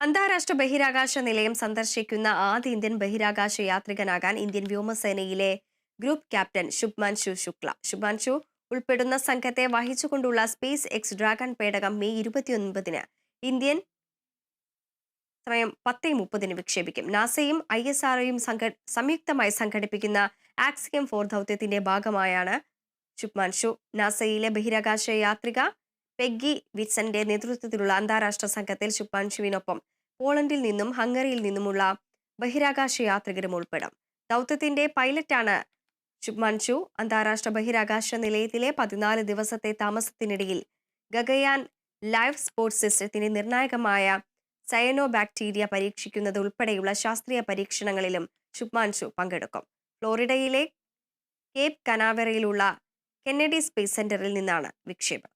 അന്താരാഷ്ട്ര ബഹിരാകാശ നിലയം സന്ദർശിക്കുന്ന ആദ്യ ഇന്ത്യൻ ബഹിരാകാശ യാത്രികനാകാൻ ഇന്ത്യൻ വ്യോമസേനയിലെ ഗ്രൂപ്പ് ക്യാപ്റ്റൻ ശുഭ്മാൻഷു ശുക്ല. ശുഭ്മാൻഷു ഉൾപ്പെടുന്ന സംഘത്തെ വഹിച്ചുകൊണ്ടുള്ള സ്പേസ് എക്സ് ഡ്രാഗൺ പേടകം മെയ് ഇരുപത്തിയൊൻപതിന് ഇന്ത്യൻ സമയം പത്തേ മുപ്പതിന് വിക്ഷേപിക്കും. നാസയും ഐ എസ് ആർഒയും സംയുക്തമായി സംഘടിപ്പിക്കുന്ന ആക്സിയം ഫോർ ദൗത്യത്തിന്റെ ഭാഗമായാണ് ശുഭ്മാൻഷു നാസയിലെ ബഹിരാകാശ യാത്രിക പെഗ്ഗി വിറ്റ്സന്റെ നേതൃത്വത്തിലുള്ള അന്താരാഷ്ട്ര സംഘത്തിൽ ശുഭ്മാൻഷുവിനൊപ്പം പോളണ്ടിൽ നിന്നും ഹംഗറിയിൽ നിന്നുമുള്ള ബഹിരാകാശ യാത്രികരും ഉൾപ്പെടും. ദൗത്യത്തിന്റെ പൈലറ്റാണ് ശുഭ്മാൻഷു അന്താരാഷ്ട്ര ബഹിരാകാശ നിലയത്തിലെ പതിനാല് ദിവസത്തെ താമസത്തിനിടയിൽ ഗഗയാൻ ലൈഫ് സ്പോർട്സ് സിസ്റ്റത്തിന്റെ നിർണായകമായ സയനോ ബാക്ടീരിയ പരീക്ഷിക്കുന്നത് ഉൾപ്പെടെയുള്ള ശാസ്ത്രീയ പരീക്ഷണങ്ങളിലും ശുഭ്മാൻഷു പങ്കെടുക്കും. ഫ്ലോറിഡയിലെ കേപ് കനാവറയിലുള്ള കെന്നഡി സ്പേസ് സെന്ററിൽ നിന്നാണ് വിക്ഷേപം